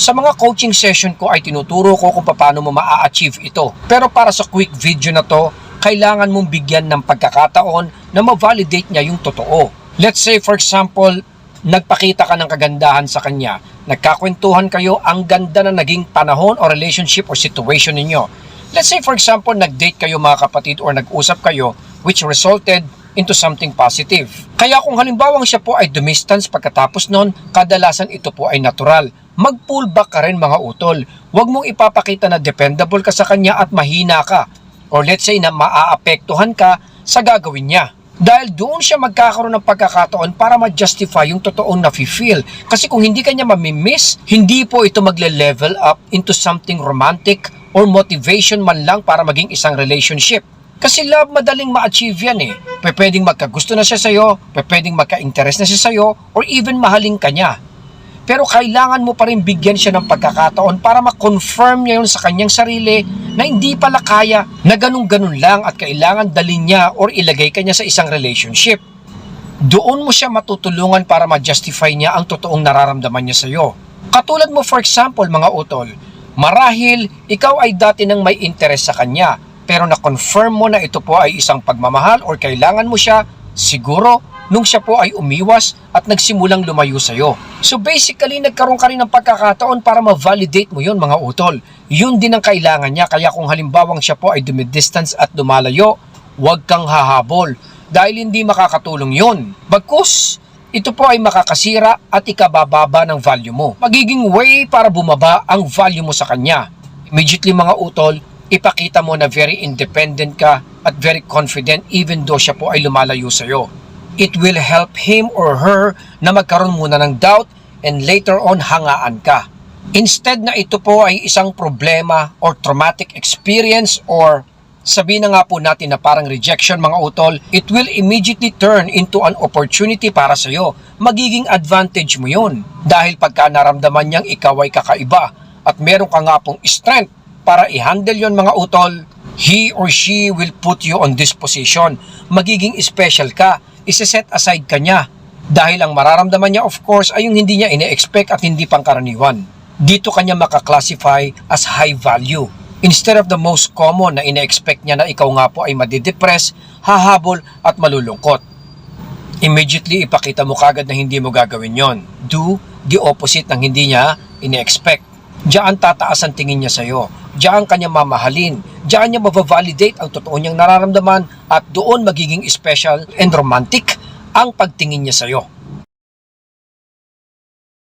Sa mga coaching session ko ay tinuturo ko kung paano mo maa-achieve ito. Pero para sa quick video na to, kailangan mong bigyan ng pagkakataon na ma-validate niya yung totoo. Let's say for example, nagpakita ka ng kagandahan sa kanya, nagkakwentuhan kayo ang ganda na naging panahon o relationship or situation ninyo. Let's say for example, nag-date kayo mga kapatid or nag-usap kayo which resulted into something positive. Kaya kung halimbawang siya po ay dumistance pagkatapos nun, kadalasan ito po ay natural. Mag-pull back ka rin mga utol. Huwag mong ipapakita na dependable ka sa kanya at mahina ka. Or let's say na maaapektuhan ka sa gagawin niya. Dahil doon siya magkakaroon ng pagkakataon para ma-justify yung totoong nafe-feel. Kasi kung hindi kanya mamimiss, hindi po ito magle-level up into something romantic or motivation man lang para maging isang relationship. Kasi love madaling ma-achieve yan eh. Pwedeng magkagusto na siya sa'yo, pwedeng magka-interest na siya sa'yo, or even mahaling ka niya. Pero kailangan mo pa rin bigyan siya ng pagkakataon para ma-confirm niya yun sa kanyang sarili na hindi pala kaya na ganun-ganun lang at kailangan dalhin niya or ilagay ka niya sa isang relationship. Doon mo siya matutulungan para ma-justify niya ang totoong nararamdaman niya sa'yo. Katulad mo for example mga utol, marahil ikaw ay dati nang may interest sa kanya pero na-confirm mo na ito po ay isang pagmamahal or kailangan mo siya, siguro nung siya po ay umiwas at nagsimulang lumayo sa'yo. So basically, nagkaroon ka rin ng pagkakataon para ma-validate mo yun mga utol. Yun din ang kailangan niya kaya kung halimbawang siya po ay dumidistance at lumalayo, huwag kang hahabol dahil hindi makakatulong yun. Bagkus, ito po ay makakasira at ikabababa ng value mo. Magiging way para bumaba ang value mo sa kanya. Immediately mga utol, ipakita mo na very independent ka at very confident even though siya po ay lumalayo sa'yo. It will help him or her na magkaroon muna ng doubt and later on hangaan ka. Instead na ito po ay isang problema or traumatic experience or sabi na nga po natin na parang rejection mga utol, it will immediately turn into an opportunity para sa iyo. Magiging advantage mo yun. Dahil pagka naramdaman niyang ikaw ay kakaiba at meron ka nga pong strength para i-handle yon mga utol, he or she will put you on this position. Magiging special ka, isi-set aside ka niya. Dahil ang mararamdaman niya of course ay yung hindi niya ine-expect at hindi pangkaraniwan. Dito kanya makaklasify as high value. Instead of the most common na ine-expect niya na ikaw nga po ay madidepress, hahabol at malulungkot. Immediately ipakita mo kagad na hindi mo gagawin yon. Do the opposite ng hindi niya ine-expect. Diyan tataas ang tingin niya sa'yo. Diyan kanya mamahalin. Diyan niya mabavalidate ang totoo niyang nararamdaman at doon magiging special and romantic ang pagtingin niya sa'yo.